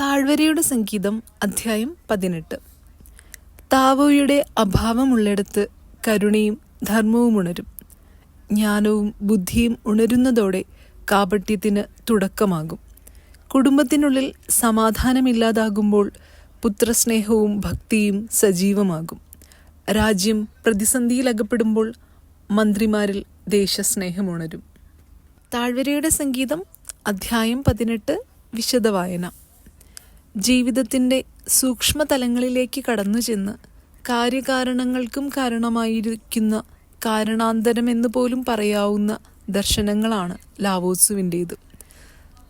താഴ്വരയുടെ സംഗീതം അധ്യായം പതിനെട്ട്. താവോയുടെ അഭാവമുള്ളിടത്ത് കരുണയും ധർമ്മവും ഉണരും. ജ്ഞാനവും ബുദ്ധിയും ഉണരുന്നതോടെ കാപട്യത്തിന് തുടക്കമാകും. കുടുംബത്തിനുള്ളിൽ സമാധാനമില്ലാതാകുമ്പോൾ പുത്രസ്നേഹവും ഭക്തിയും സജീവമാകും. രാജ്യം പ്രതിസന്ധിയിലകപ്പെടുമ്പോൾ മന്ത്രിമാരിൽ ദേശസ്നേഹമുണരും താഴ്വരയുടെ സംഗീതം അധ്യായം പതിനെട്ട് വിശദവായന. ജീവിതത്തിന്റെ സൂക്ഷ്മതലങ്ങളിലേക്ക് കടന്നു ചെന്ന് കാര്യകാരണങ്ങൾക്കും കാരണമായിരിക്കുന്ന കാരണാന്തരം എന്ന് പോലും പറയാവുന്ന ദർശനങ്ങളാണ് ലാവോസുവിന്റേത്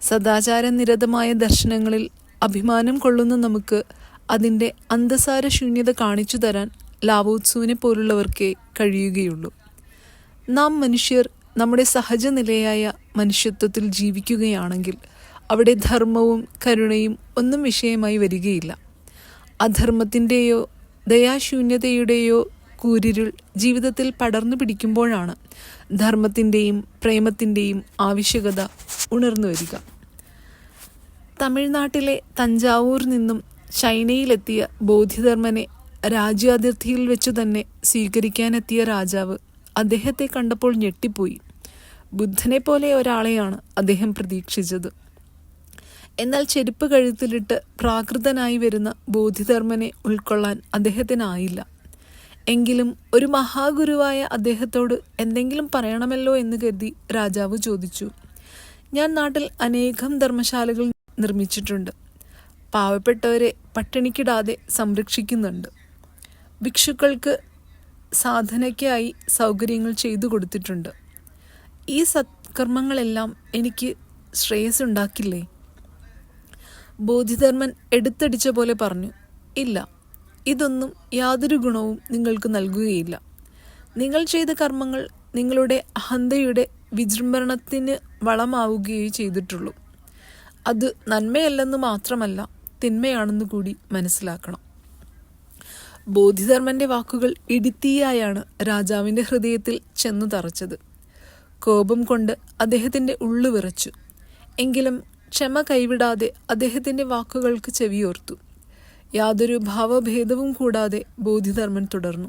സദാചാര നിരതമായ ദർശനങ്ങളിൽ അഭിമാനം കൊള്ളുന്ന നമുക്ക് അതിന്റെ അന്തസാര ശൂന്യത കാണിച്ചു തരാൻ ലാവോത്സുവിനെ പോലുള്ളവർക്കേ കഴിയുകയുള്ളൂ. നാം മനുഷ്യർ നമ്മുടെ സഹജനിലയായ മനുഷ്യത്വത്തിൽ ജീവിക്കുകയാണെങ്കിൽ അവിടെ ധർമ്മവും കരുണയും ഒന്നും വിഷയമായി വരികയില്ല. അധർമ്മത്തിന്റെയോ ദയാശൂന്യതയുടെയോ കൂരിരുൾ ജീവിതത്തിൽ പടർന്നു പിടിക്കുമ്പോഴാണ് ധർമ്മത്തിന്റെയും പ്രേമത്തിന്റെയും ആവശ്യകത ഉണർന്നു വരിക. തമിഴ്നാട്ടിലെ തഞ്ചാവൂർ നിന്നും ചൈനയിലെത്തിയ ബോധിധർമ്മനെ രാജ്യാതിർത്തിയിൽ വെച്ചു തന്നെ സ്വീകരിക്കാനെത്തിയ രാജാവ് അദ്ദേഹത്തെ കണ്ടപ്പോൾ ഞെട്ടിപ്പോയി. ബുദ്ധനെ പോലെ ഒരാളെയാണ് അദ്ദേഹം പ്രതീക്ഷിച്ചത്. എന്നാൽ ചെരുപ്പ് കഴുത്തിലിട്ട് പ്രാകൃതനായി വരുന്ന ബോധിധർമ്മനെ ഉൾക്കൊള്ളാൻ അദ്ദേഹത്തിനായില്ല. എങ്കിലും ഒരു മഹാഗുരുവായ അദ്ദേഹത്തോട് എന്തെങ്കിലും പറയണമല്ലോ എന്ന് കരുതി രാജാവ് ചോദിച്ചു. ഞാൻ നാട്ടിൽ അനേകം ധർമ്മശാലകൾ നിർമ്മിച്ചിട്ടുണ്ട്. പാവപ്പെട്ടവരെ പട്ടിണിക്കിടാതെ സംരക്ഷിക്കുന്നുണ്ട്. ഭിക്ഷുക്കൾക്ക് സാധനയ്ക്കായി സൗകര്യങ്ങൾ ചെയ്തു കൊടുത്തിട്ടുണ്ട്. ഈ സത്കർമ്മങ്ങളെല്ലാം എനിക്ക് ശ്രേയസ് ഉണ്ടാക്കില്ലേ ബോധിധർമ്മൻ എടുത്തടിച്ച പോലെ പറഞ്ഞു ഇല്ല ഇതൊന്നും യാതൊരു ഗുണവും നിങ്ങൾക്ക് നൽകുകയില്ല. നിങ്ങൾ ചെയ്ത കർമ്മങ്ങൾ നിങ്ങളുടെ അഹന്തയുടെ വിജൃംഭണത്തിന് വളമാവുകയേ ചെയ്തിട്ടുള്ളൂ. അത് നന്മയല്ലെന്ന് മാത്രമല്ല തിന്മയാണെന്ന് കൂടി മനസ്സിലാക്കണം. ബോധിധർമ്മന്റെ വാക്കുകൾ ഇടിത്തീയായാണ് രാജാവിന്റെ ഹൃദയത്തിൽ ചെന്നു തറച്ചത്. കോപം കൊണ്ട് അദ്ദേഹത്തിന്റെ ഉള്ളു വിറച്ചു. എങ്കിലും ക്ഷമ കൈവിടാതെ അദ്ദേഹത്തിന്റെ വാക്കുകൾക്ക് ചെവിയോർത്തു. യാതൊരു ഭാവഭേദവും കൂടാതെ ബോധിധർമ്മൻ തുടർന്നു.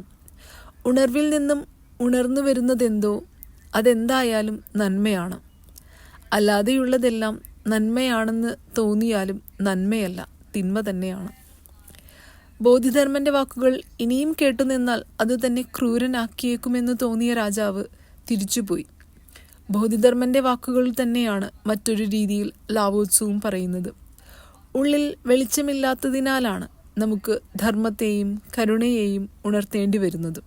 ഉണർവിൽ നിന്നും ഉണർന്നു വരുന്നതെന്തോ അതെന്തായാലും നന്മയാണ്. അല്ലാതെയുള്ളതെല്ലാം നന്മയാണെന്ന് തോന്നിയാലും നന്മയല്ല തിന്മ തന്നെയാണ്. ബോധിധർമ്മന്റെ വാക്കുകൾ ഇനിയും കേട്ടുനിന്നാൽ അത് തന്നെ ക്രൂരനാക്കിയേക്കുമെന്ന് തോന്നിയ രാജാവ് തിരിച്ചുപോയി. ബോധിധർമ്മന്റെ വാക്കുകൾ തന്നെയാണ് മറ്റൊരു രീതിയിൽ ലാവോത്സവും പറയുന്നത്. ഉള്ളിൽ വെളിച്ചമില്ലാത്തതിനാലാണ് നമുക്ക് ധർമ്മത്തെയും കരുണയെയും ഉണർത്തേണ്ടി വരുന്നത്.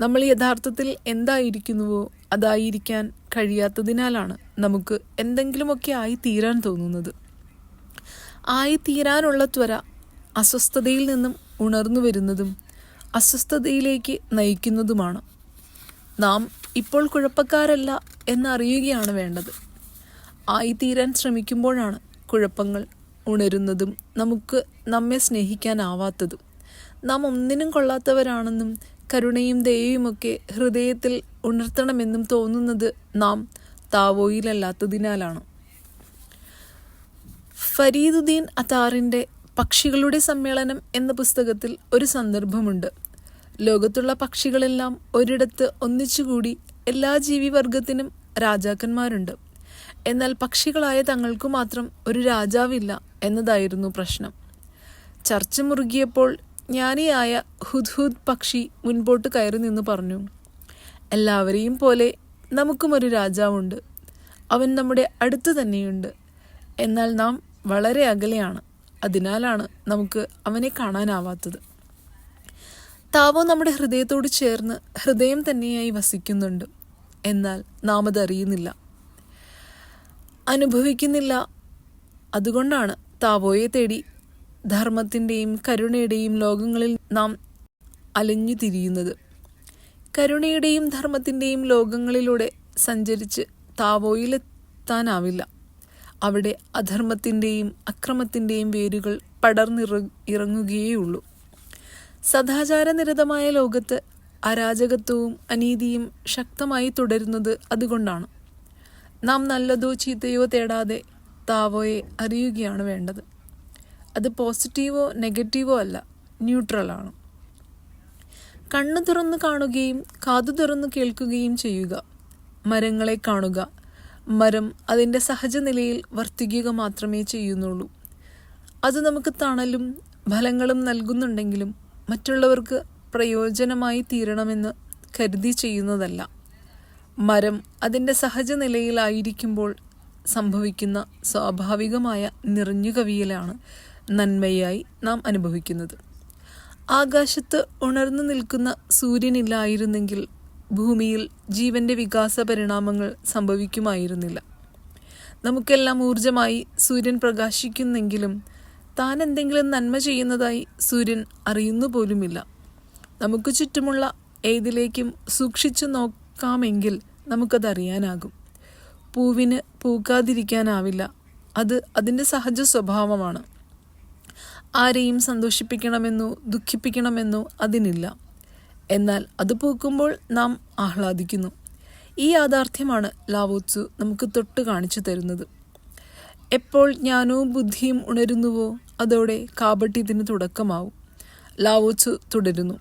നമ്മൾ യഥാർത്ഥത്തിൽ എന്തായിരിക്കുന്നുവോ അതായിരിക്കാൻ കഴിയാത്തതിനാലാണ് നമുക്ക് എന്തെങ്കിലുമൊക്കെ ആയി തീരാൻ തോന്നുന്നത്. ആയി തീരാനുള്ള ത്വര അസ്വസ്ഥതയിൽ നിന്നും ഉണർന്നു വരുന്നതും അസ്വസ്ഥതയിലേക്ക് നയിക്കുന്നതുമാണ് നാം ഇപ്പോൾ കുഴപ്പക്കാരല്ല എന്നറിയുകയാണ് വേണ്ടത്. ആയിത്തീരാൻ ശ്രമിക്കുമ്പോഴാണ് കുഴപ്പങ്ങൾ ഉണരുന്നതും നമുക്ക് നമ്മെ സ്നേഹിക്കാനാവാത്തതും. നാം ഒന്നിനും കൊള്ളാത്തവരാണെന്നും കരുണയും ദയയുമൊക്കെ ഹൃദയത്തിൽ ഉണർത്തണമെന്നും തോന്നുന്നത് നാം താവോയിലല്ലാത്തതിനാലാണ്. ഫരീദുദ്ദീൻ അതാറിന്റെ പക്ഷികളുടെ സമ്മേളനം എന്ന പുസ്തകത്തിൽ ഒരു സന്ദർഭമുണ്ട്. ലോകത്തുള്ള പക്ഷികളെല്ലാം ഒരിടത്ത് ഒന്നിച്ചുകൂടി എല്ലാ ജീവിവർഗത്തിനും രാജാക്കന്മാരുണ്ട്. എന്നാൽ പക്ഷികളായ തങ്ങൾക്കു മാത്രം ഒരു രാജാവില്ല എന്നതായിരുന്നു പ്രശ്നം. ചർച്ച മുറുകിയപ്പോൾ ജ്ഞാനിയായ ഹുദ്ഹുദ് പക്ഷി മുൻപോട്ട് കയറി നിന്ന് പറഞ്ഞു എല്ലാവരെയും പോലെ നമുക്കും ഒരു രാജാവുണ്ട്. അവൻ നമ്മുടെ അടുത്ത് തന്നെയുണ്ട്. എന്നാൽ നാം വളരെ അകലെയാണ്. അതിനാലാണ് നമുക്ക് അവനെ കാണാനാവാത്തത്. താവോ നമ്മുടെ ഹൃദയത്തോട് ചേർന്ന് ഹൃദയം തന്നെയായി വസിക്കുന്നുണ്ട്. എന്നാൽ നാം അതറിയുന്നില്ല അനുഭവിക്കുന്നില്ല. അതുകൊണ്ടാണ് താവോയെ തേടി ധർമ്മത്തിന്റെയും കരുണയുടെയും ലോകങ്ങളിൽ നാം അലഞ്ഞു തിരിയുന്നത്. കരുണയുടെയും ധർമ്മത്തിന്റെയും ലോകങ്ങളിലൂടെ സഞ്ചരിച്ച് താവോയിലെത്താനാവില്ല. അവിടെ അധർമ്മത്തിന്റെയും അക്രമത്തിന്റെയും വേരുകൾ പടർന്നിറ ഇറങ്ങുകയേയുള്ളൂ. സദാചാരനിരതമായ ലോകത്ത് അരാജകത്വവും അനീതിയും ശക്തമായി തുടരുന്നത് അതുകൊണ്ടാണ്. നാം നല്ലതോ ചീത്തയോ തേടാതെ താവോയെ അറിയുകയാണ് വേണ്ടത്. അത് പോസിറ്റീവോ നെഗറ്റീവോ അല്ല ന്യൂട്രലാണ് കണ്ണു തുറന്ന് കാണുകയും കാതു തുറന്ന് കേൾക്കുകയും ചെയ്യുക. മരങ്ങളെ കാണുക. മരം അതിന്റെ സഹജനിലയിൽ വർത്തിക്കുക മാത്രമേ ചെയ്യുന്നുള്ളൂ. അത് നമുക്ക് തണലും ഫലങ്ങളും നൽകുന്നുണ്ടെങ്കിലും മറ്റുള്ളവർക്ക് പ്രയോജനമായി തീരണമെന്ന് കരുതി ചെയ്യുന്നതല്ല. മരം അതിന്റെ സഹജ നിലയിലായിരിക്കുമ്പോൾ സംഭവിക്കുന്ന സ്വാഭാവികമായ നിറഞ്ഞുകവിയലാണ് നന്മയായി നാം അനുഭവിക്കുന്നത്. ആകാശത്ത് ഉണർന്നു നിൽക്കുന്ന സൂര്യനില്ലായിരുന്നെങ്കിൽ ഭൂമിയിൽ ജീവന്റെ വികാസ പരിണാമങ്ങൾ സംഭവിക്കുമായിരുന്നില്ല. നമുക്കെല്ലാം ഊർജമായി സൂര്യൻ പ്രകാശിക്കുന്നെങ്കിലും താൻ എന്തെങ്കിലും നന്മ ചെയ്യുന്നതായി സൂര്യൻ അറിയുന്നു പോലുമില്ല. നമുക്ക് ചുറ്റുമുള്ള ഏതിലേക്കും സൂക്ഷിച്ചു നോക്കാമെങ്കിൽ നമുക്കതറിയാനാകും. പൂവിന് പൂക്കാതിരിക്കാനാവില്ല. അത് അതിന്റെ സഹജ സ്വഭാവമാണ്. ആരെയും സന്തോഷിപ്പിക്കണമെന്നോ ദുഃഖിപ്പിക്കണമെന്നോ അതിനില്ല. എന്നാൽ അത് പൂക്കുമ്പോൾ നാം ആഹ്ലാദിക്കുന്നു. ഈ യാഥാർത്ഥ്യമാണ് ലാവോത്സു നമുക്ക് തൊട്ട് കാണിച്ചു തരുന്നത്. എപ്പോൾ ജ്ഞാനവും ബുദ്ധിയും ഉണരുന്നുവോ? അതോടെ കാപട്യത്തിന് തുടക്കമാവും. ലാവോച്ചു തുടരുന്നു.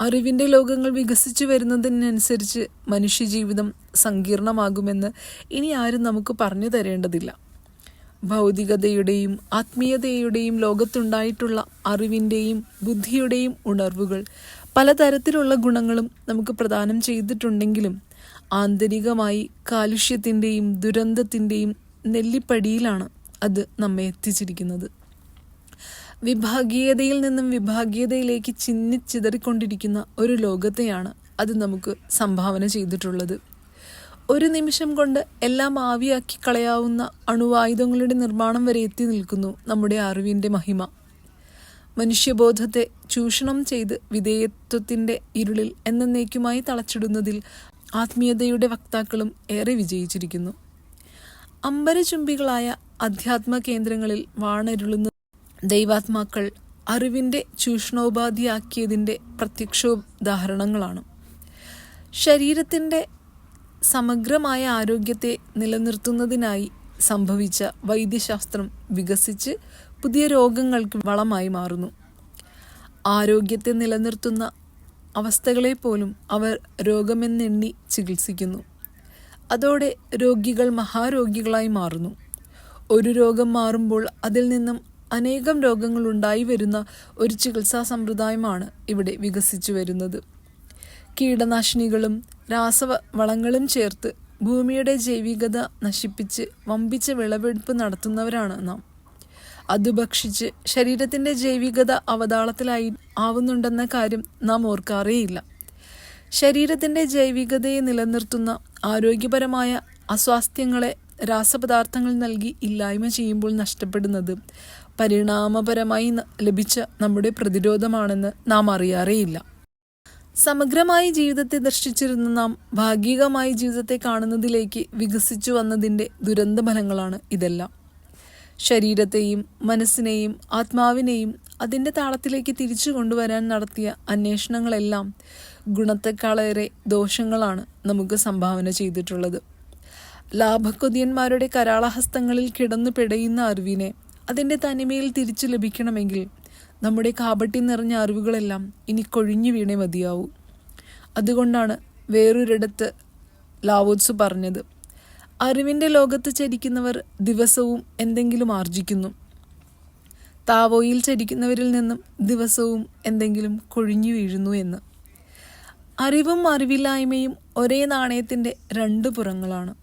അറിവിന്റെ ലോകങ്ങൾ വികസിച്ചു വരുന്നതിനനുസരിച്ച് മനുഷ്യജീവിതം സങ്കീർണമാകുമെന്ന് ഇനി ആരും നമുക്ക് പറഞ്ഞു തരേണ്ടതില്ല. ഭൗതികതയുടെയും ആത്മീയതയുടെയും ലോകത്തുണ്ടായിട്ടുള്ള അറിവിന്റെയും ബുദ്ധിയുടെയും ഉണർവുകൾ പലതരത്തിലുള്ള ഗുണങ്ങളും നമുക്ക് പ്രദാനം ചെയ്തിട്ടുണ്ടെങ്കിലും ആന്തരികമായി കാലുഷ്യത്തിന്റെയും ദുരന്തത്തിന്റെയും നെല്ലിപ്പടിയിലാണ് അത് നമ്മെ എത്തിച്ചിരിക്കുന്നത്. വിഭാഗീയതയിൽ നിന്നും വിഭാഗീയതയിലേക്ക് ചിന്നി ചിന്നിച്ചിതറിക്കൊണ്ടിരിക്കുന്ന ഒരു ലോകത്തെയാണ് അത് നമുക്ക് സംഭാവന ചെയ്തിട്ടുള്ളത്. ഒരു നിമിഷം കൊണ്ട് എല്ലാം ആവിയാക്കി കളയാവുന്ന അണുവായുധങ്ങളുടെ നിർമ്മാണം വരെ എത്തി നിൽക്കുന്നു നമ്മുടെ അറിവിന്റെ മഹിമ. മനുഷ്യബോധത്തെ ചൂഷണം ചെയ്ത് വിധേയത്വത്തിന്റെ ഇരുളിൽ എന്നേക്കുമായി തളച്ചിടുന്നതിൽ ആത്മീയതയുടെ വക്താക്കളും ഏറെ വിജയിച്ചിരിക്കുന്നു. അമ്പരചുംബികളായ അധ്യാത്മ കേന്ദ്രങ്ങളിൽ വാണരുളുന്ന ദൈവാത്മാക്കൾ അറിവിന്റെ ചൂഷണോപാധിയാക്കിയതിന്റെ പ്രത്യക്ഷോദാഹരണങ്ങളാണ് ശരീരത്തിന്റെ സമഗ്രമായ ആരോഗ്യത്തെ നിലനിർത്തുന്നതിനായി സംഭവിച്ച വൈദ്യശാസ്ത്രം വികസിച്ച് പുതിയ രോഗങ്ങൾക്ക് വളമായി മാറുന്നു. ആരോഗ്യത്തെ നിലനിർത്തുന്ന അവസ്ഥകളെ പോലും അവർ രോഗമെന്നെണ്ണി ചികിത്സിക്കുന്നു. അതോടെ രോഗികൾ മഹാരോഗികളായി മാറുന്നു. ഒരു രോഗം മാറുമ്പോൾ അതിൽ നിന്നും അനേകം രോഗങ്ങൾ ഉണ്ടായി വരുന്ന ഒരു ചികിത്സാ സമ്പ്രദായമാണ് ഇവിടെ വികസിച്ചു വരുന്നത്. കീടനാശിനികളും രാസവളങ്ങളും ചേർത്ത് ഭൂമിയുടെ ജൈവികത നശിപ്പിച്ച് വമ്പിച്ച വിളവെടുപ്പ് നടത്തുന്നവരാണ് നാം. അത് ഭക്ഷിച്ച് ശരീരത്തിന്റെ ജൈവികത അവതാളത്തിലായി ആവുന്നുണ്ടെന്ന കാര്യം നാം ഓർക്കാറേയില്ല. ശരീരത്തിന്റെ ജൈവികതയെ നിലനിർത്തുന്ന ആരോഗ്യപരമായ അസ്വാസ്ഥ്യങ്ങളെ രാസപദാർത്ഥങ്ങൾ നൽകി ഇല്ലായ്മ ചെയ്യുമ്പോൾ നഷ്ടപ്പെടുന്നത് പരിണാമപരമായി ലഭിച്ച നമ്മുടെ പ്രതിരോധമാണെന്ന് നാം അറിയാറേയില്ല. സമഗ്രമായി ജീവിതത്തെ ദർശിച്ചിരുന്ന നാം ഭാഗികമായി ജീവിതത്തെ കാണുന്നതിലേക്ക് വികസിച്ചു വന്നതിന്റെ ദുരന്തഫലങ്ങളാണ് ഇതെല്ലാം. ശരീരത്തെയും മനസ്സിനെയും ആത്മാവിനെയും അതിന്റെ താളത്തിലേക്ക് തിരിച്ചു കൊണ്ടുവരാൻ നടത്തിയ അന്വേഷണങ്ങളെല്ലാം ഗുണത്തെക്കാളേറെ ദോഷങ്ങളാണ് നമുക്ക് സംഭാവന ചെയ്തിട്ടുള്ളത്. ലാഭക്കൊതിയന്മാരുടെ കരാളഹസ്തങ്ങളിൽ കിടന്നു പിടയുന്ന അറിവിനെ അതിന്റെ തനിമയിൽ തിരിച്ചു ലഭിക്കണമെങ്കിൽ നമ്മുടെ കാപട്ടി നിറഞ്ഞ അറിവുകളെല്ലാം ഇനി കൊഴിഞ്ഞു വീണേ മതിയാവൂ. അതുകൊണ്ടാണ് വേറൊരിടത്ത് ലാവോത്സു പറഞ്ഞത്. അറിവിന്റെ ലോകത്ത് ചരിക്കുന്നവർ ദിവസവും എന്തെങ്കിലും ആർജിക്കുന്നു. താവോയിൽ ചരിക്കുന്നവരിൽ നിന്നും ദിവസവും എന്തെങ്കിലും കൊഴിഞ്ഞു വീഴുന്നു എന്ന്. അറിവും അറിവില്ലായ്മയും ഒരേ നാണയത്തിന്റെ രണ്ട് പുറങ്ങളാണ്.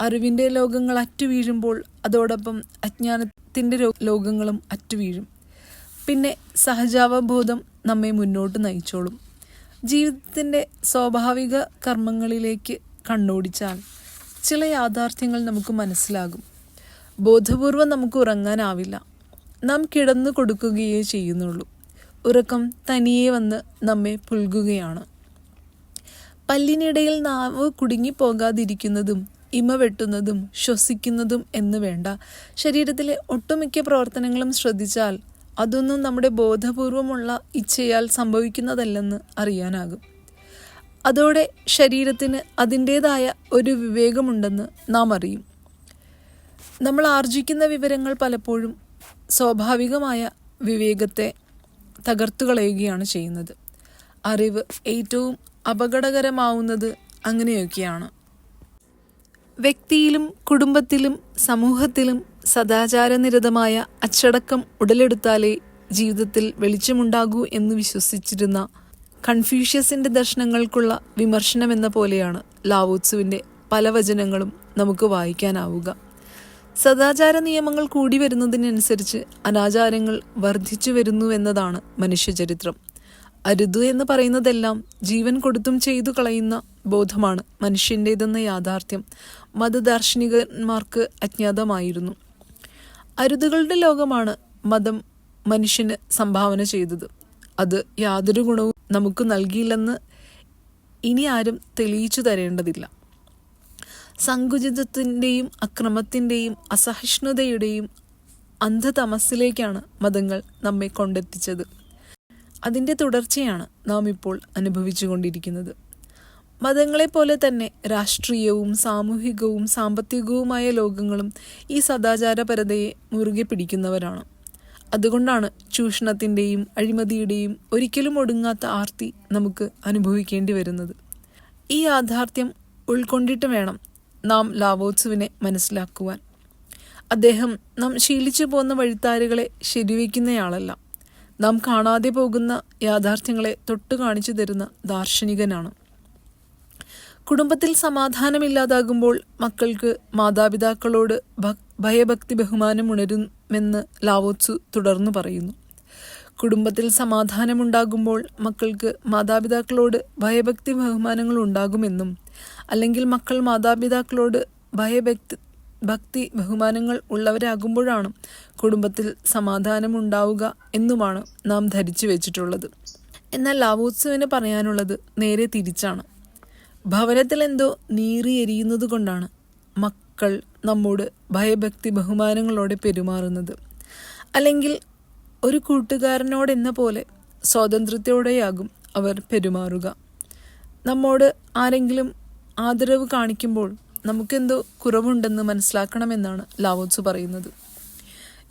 അറിവിന്റെ ലോകങ്ങൾ അറ്റുവീഴുമ്പോൾ അതോടൊപ്പം അജ്ഞാനത്തിന്റെ ലോകങ്ങളും അറ്റുവീഴും. പിന്നെ സഹജാവബോധം നമ്മെ മുന്നോട്ട് നയിച്ചോളും. ജീവിതത്തിന്റെ സ്വാഭാവിക കർമ്മങ്ങളിലേക്ക് കണ്ണോടിച്ചാൽ ചില യാഥാർത്ഥ്യങ്ങൾ നമുക്ക് മനസ്സിലാകും. ബോധപൂർവം നമുക്ക് ഉറങ്ങാനാവില്ല. നാം കിടന്നു കൊടുക്കുകയേ ചെയ്യുന്നുള്ളൂ. ഉറക്കം തനിയെ വന്ന് നമ്മെ പുൽകുകയാണ്. പല്ലിനിടയിൽ നാവ് കുടുങ്ങിപ്പോകാതിരിക്കുന്നതും ഇമ വെട്ടുന്നതും ശ്വസിക്കുന്നതും എന്ന് വേണ്ട. ശരീരത്തിലെ ഒട്ടുമിക്ക പ്രവർത്തനങ്ങളും ശ്രദ്ധിച്ചാൽ അതൊന്നും നമ്മുടെ ബോധപൂർവമുള്ള ഇച്ഛയാൽ സംഭവിക്കുന്നതല്ലെന്ന് അറിയാനാകും. അതോടെ ശരീരത്തിന് അതിന്റേതായ ഒരു വിവേകമുണ്ടെന്ന് നാം അറിയും. നമ്മൾ ആർജിക്കുന്ന വിവരങ്ങൾ പലപ്പോഴും സ്വാഭാവികമായ വിവേകത്തെ തകർത്തുകളയുകയാണ് ചെയ്യുന്നത്. അറിവ് ഏറ്റവും അപകടകരമാവുന്നത് അങ്ങനെയൊക്കെയാണ്. വ്യക്തിയിലും കുടുംബത്തിലും സമൂഹത്തിലും സദാചാരനിരതമായ അച്ചടക്കം ഉടലെടുത്താലേ ജീവിതത്തിൽ വെളിച്ചമുണ്ടാകൂ എന്ന് വിശ്വസിച്ചിരുന്ന കൺഫ്യൂഷ്യസിന്റെ ദർശനങ്ങൾക്കുള്ള വിമർശനമെന്ന പോലെയാണ് ലാവോത്സുവിന്റെ പല വചനങ്ങളും നമുക്ക് വായിക്കാനാവുക. സദാചാര നിയമങ്ങൾ കൂടി വരുന്നതിനനുസരിച്ച് അനാചാരങ്ങൾ വർദ്ധിച്ചു വരുന്നു എന്നതാണ് മനുഷ്യചരിത്രം. അരുത് എന്ന് പറയുന്നതെല്ലാം ജീവൻ കൊടുത്തും ചെയ്തു കളയുന്ന ബോധമാണ് മനുഷ്യന്റേതെന്ന യാഥാർത്ഥ്യം. മതദാർശനികന്മാർക്ക് അജ്ഞാതമായിരുന്നു. അരുതുകളുടെ ലോകമാണ് മതം മനുഷ്യന് സംഭാവന ചെയ്തത്. അത് യാതൊരു ഗുണവും നമുക്ക് നൽകിയില്ലെന്ന് ഇനി ആരും തെളിയിച്ചു തരേണ്ടതില്ല. സങ്കുചിതത്തിന്റെയും അക്രമത്തിന്റെയും അസഹിഷ്ണുതയുടെയും അന്ധതമസ്സിലേക്കാണ് മതങ്ങൾ നമ്മെ കൊണ്ടെത്തിച്ചത്. അതിന്റെ തുടർച്ചയാണ് നാം ഇപ്പോൾ അനുഭവിച്ചുകൊണ്ടിരിക്കുന്നത്. മതങ്ങളെപ്പോലെ തന്നെ രാഷ്ട്രീയവും സാമൂഹികവും സാമ്പത്തികവുമായ ലോകങ്ങളും ഈ സദാചാരപരതയെ മുറുകെ പിടിക്കുന്നവരാണ്. അതുകൊണ്ടാണ് ചൂഷണത്തിന്റെയും അഴിമതിയുടെയും ഒരിക്കലും ഒടുങ്ങാത്ത ആർത്തി നമുക്ക് അനുഭവിക്കേണ്ടി വരുന്നത്. ഈ യാഥാർത്ഥ്യം ഉൾക്കൊണ്ടിട്ട് വേണം നാം ലാവോത്സുവിനെ മനസ്സിലാക്കുവാൻ. അദ്ദേഹം നാം ശീലിച്ചു പോകുന്ന വഴിത്താരുകളെ ശരിവയ്ക്കുന്നയാളല്ല. നാം കാണാതെ പോകുന്ന യാഥാർത്ഥ്യങ്ങളെ തൊട്ടു കാണിച്ചു തരുന്ന ദാർശനികനാണ്. കുടുംബത്തിൽ സമാധാനമില്ലാതാകുമ്പോൾ മക്കൾക്ക് മാതാപിതാക്കളോട് ഭയഭക്തി ബഹുമാനം ഉണരുമെന്ന് ലാവോത്സു തുടർന്നു പറയുന്നു. കുടുംബത്തിൽ സമാധാനമുണ്ടാകുമ്പോൾ മക്കൾക്ക് മാതാപിതാക്കളോട് ഭയഭക്തി ബഹുമാനങ്ങൾ ഉണ്ടാകുമെന്നും അല്ലെങ്കിൽ മക്കൾ മാതാപിതാക്കളോട് ഭയഭക്തി ഭക്തി ബഹുമാനങ്ങൾ ഉള്ളവരാകുമ്പോഴാണ് കുടുംബത്തിൽ സമാധാനമുണ്ടാവുക എന്നുമാണ് നാം ധരിച്ചു വെച്ചിട്ടുള്ളത്. എന്നാൽ ലാവോത്സുവിന് പറയാനുള്ളത് നേരെ തിരിച്ചാണ്. ഭവനത്തിൽ എന്തോ നീറി എരിയുന്നത് കൊണ്ടാണ് മക്കൾ നമ്മോട് ഭയഭക്തി ബഹുമാനങ്ങളോടെ പെരുമാറുന്നത്. അല്ലെങ്കിൽ ഒരു കൂട്ടുകാരനോടെന്ന പോലെ സ്വാതന്ത്ര്യത്തോടെയാകും അവർ പെരുമാറുക. നമ്മോട് ആരെങ്കിലും ആദരവ് കാണിക്കുമ്പോൾ നമുക്കെന്തോ കുറവുണ്ടെന്ന് മനസ്സിലാക്കണമെന്നാണ് ലാവോത്സു പറയുന്നത്.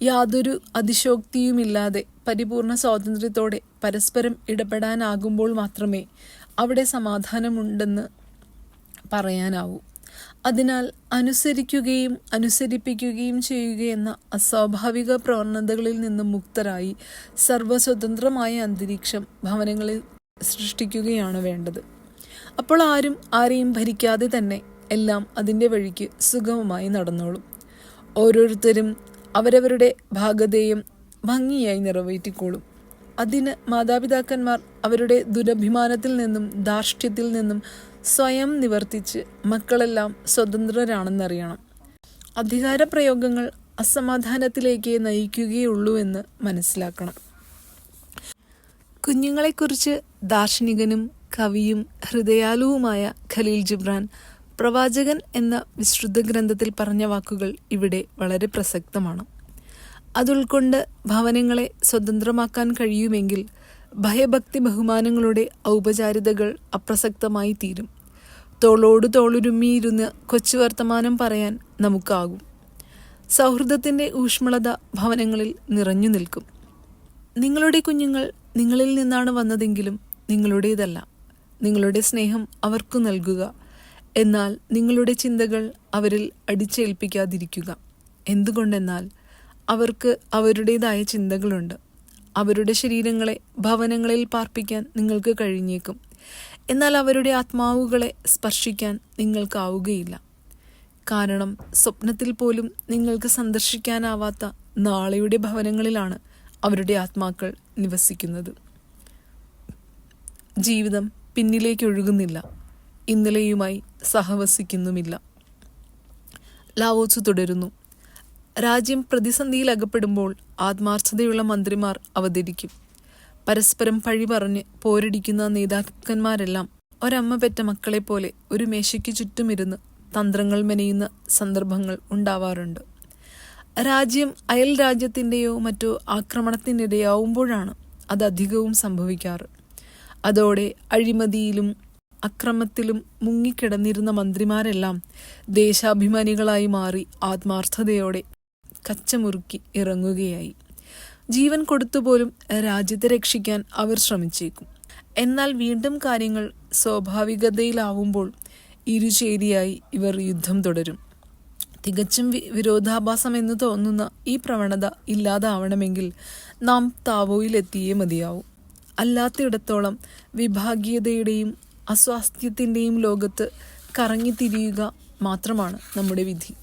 യാതൊരു അതിശോക്തിയുമില്ലാതെ പരിപൂർണ സ്വാതന്ത്ര്യത്തോടെ പരസ്പരം ഇടപെടാനാകുമ്പോൾ മാത്രമേ അവിടെ സമാധാനമുണ്ടെന്ന് പറയാനാവൂ. അതിനാൽ അനുസരിക്കുകയും അനുസരിപ്പിക്കുകയും ചെയ്യുകയെന്ന അസ്വാഭാവിക പ്രവണതകളിൽ നിന്ന് മുക്തരായി സർവസ്വതന്ത്രമായ അന്തരീക്ഷം ഭവനങ്ങളിൽ സൃഷ്ടിക്കുകയാണ് വേണ്ടത്. അപ്പോൾ ആരും ആരെയും ഭരിക്കാതെ തന്നെ എല്ലാം അതിന്റെ വഴിക്ക് സുഗമമായി നടന്നോളും. ഓരോരുത്തരും അവരവരുടെ ഭാഗതയും ഭംഗിയായി നിറവേറ്റിക്കോളും. അതിന് മാതാപിതാക്കന്മാർ അവരുടെ ദുരഭിമാനത്തിൽ നിന്നും ധാർഷ്ട്യത്തിൽ നിന്നും സ്വയം നിവർത്തിച്ച് മക്കളെല്ലാം സ്വതന്ത്രരാണെന്നറിയണം. അധികാരപ്രയോഗങ്ങൾ അസമാധാനത്തിലേക്ക് നയിക്കുകയുള്ളൂ എന്ന് മനസ്സിലാക്കണം. കുഞ്ഞുങ്ങളെക്കുറിച്ച് ദാർശനികനും കവിയും ഹൃദയാലുവുമായ ഖലീൽ ജിബ്രാൻ പ്രവാചകൻ എന്ന വിശ്രുദ്ധ ഗ്രന്ഥത്തിൽ പറഞ്ഞ വാക്കുകൾ ഇവിടെ വളരെ പ്രസക്തമാണ്. അതുൾക്കൊണ്ട് ഭവനങ്ങളെ സ്വതന്ത്രമാക്കാൻ കഴിയുമെങ്കിൽ ഭയഭക്തി ബഹുമാനങ്ങളുടെ ഔപചാരിതകൾ അപ്രസക്തമായി തീരും. തോളോട് തോളുരുമ്മിയിരുന്ന് കൊച്ചു വർത്തമാനം പറയാൻ നമുക്കാകും. സൗഹൃദത്തിന്റെ ഊഷ്മളത ഭവനങ്ങളിൽ നിറഞ്ഞു നിൽക്കും. നിങ്ങളുടെ കുഞ്ഞുങ്ങൾ നിങ്ങളിൽ നിന്നാണ് വന്നതെങ്കിലും നിങ്ങളുടേതല്ല. നിങ്ങളുടെ സ്നേഹം അവർക്ക് നൽകുക. എന്നാൽ നിങ്ങളുടെ ചിന്തകൾ അവരിൽ അടിച്ചേൽപ്പിക്കാതിരിക്കുക. എന്തുകൊണ്ടെന്നാൽ അവർക്ക് അവരുടേതായ ചിന്തകളുണ്ട്. അവരുടെ ശരീരങ്ങളെ ഭവനങ്ങളിൽ പാർപ്പിക്കാൻ നിങ്ങൾക്ക് കഴിഞ്ഞേക്കും. എന്നാൽ അവരുടെ ആത്മാവുകളെ സ്പർശിക്കാൻ നിങ്ങൾക്കാവുകയില്ല. കാരണം സ്വപ്നത്തിൽ പോലും നിങ്ങൾക്ക് സന്ദർശിക്കാനാവാത്ത നാളെയുടെ ഭവനങ്ങളിലാണ് അവരുടെ ആത്മാക്കൾ നിവസിക്കുന്നത്. ജീവിതം പിന്നിലേക്കൊഴുകുന്നില്ല ഇന്നലെയുമായി സഹവസിക്കുന്നുമില്ല. ലാവോച്ചു തുടരുന്നു. രാജ്യം പ്രതിസന്ധിയിൽ അകപ്പെടുമ്പോൾ ആത്മാർത്ഥതയുള്ള മന്ത്രിമാർ അവതരിക്കും. പരസ്പരം പഴി പറഞ്ഞ് പോരടിക്കുന്ന നേതാക്കന്മാരെല്ലാം ഒരമ്മ പെറ്റ മക്കളെപ്പോലെ ഒരു മേശയ്ക്ക് ചുറ്റുമിരുന്ന് തന്ത്രങ്ങൾ മെനയുന്ന സന്ദർഭങ്ങൾ ഉണ്ടാവാറുണ്ട്. രാജ്യം അയൽ രാജ്യത്തിന്റെയോ മറ്റോ ആക്രമണത്തിനിരയാവുമ്പോഴാണ് അത് അധികവും സംഭവിക്കാറ്. അതോടെ അഴിമതിയിലും അക്രമത്തിലും മുങ്ങിക്കിടന്നിരുന്ന മന്ത്രിമാരെല്ലാം ദേശാഭിമാനികളായി മാറി ആത്മാർത്ഥതയോടെ കച്ചമുറുക്കി ഇറങ്ങുകയായി. ജീവൻ കൊടുത്തുപോലും രാജ്യത്തെ രക്ഷിക്കാൻ അവർ ശ്രമിച്ചേക്കും. എന്നാൽ വീണ്ടും കാര്യങ്ങൾ സ്വാഭാവികതയിലാവുമ്പോൾ ഇരുചേരിയായി ഇവർ യുദ്ധം തുടരും. തികച്ചും വിരോധാഭാസം എന്ന് തോന്നുന്ന ഈ പ്രവണത ഇല്ലാതാവണമെങ്കിൽ നാം താവോയിലെത്തിയേ മതിയാവും. അല്ലാത്തിടത്തോളം വിഭാഗീയതയുടെയും അസ്വാസ്ഥ്യത്തിന്റെയും ലോകത്ത് കറങ്ങിത്തിരിയുക മാത്രമാണ് നമ്മുടെ വിധി.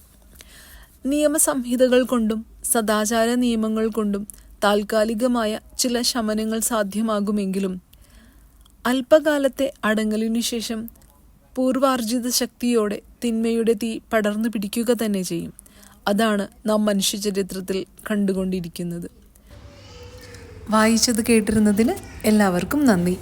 നിയമസംഹിതകൾ കൊണ്ടും സദാചാര നിയമങ്ങൾ കൊണ്ടും താൽക്കാലികമായ ചില ശമനങ്ങൾ സാധ്യമാകുമെങ്കിലും അല്പകാലത്തെ അടങ്ങലിനു ശേഷം പൂർവാർജിത ശക്തിയോടെ തിന്മയുടെ തീ പടർന്നു പിടിക്കുക തന്നെ ചെയ്യും. അതാണ് നാം മനുഷ്യചരിത്രത്തിൽ കണ്ടുകൊണ്ടിരിക്കുന്നത്. വായിച്ചത് കേട്ടിരുന്നതിന് എല്ലാവർക്കും നന്ദി.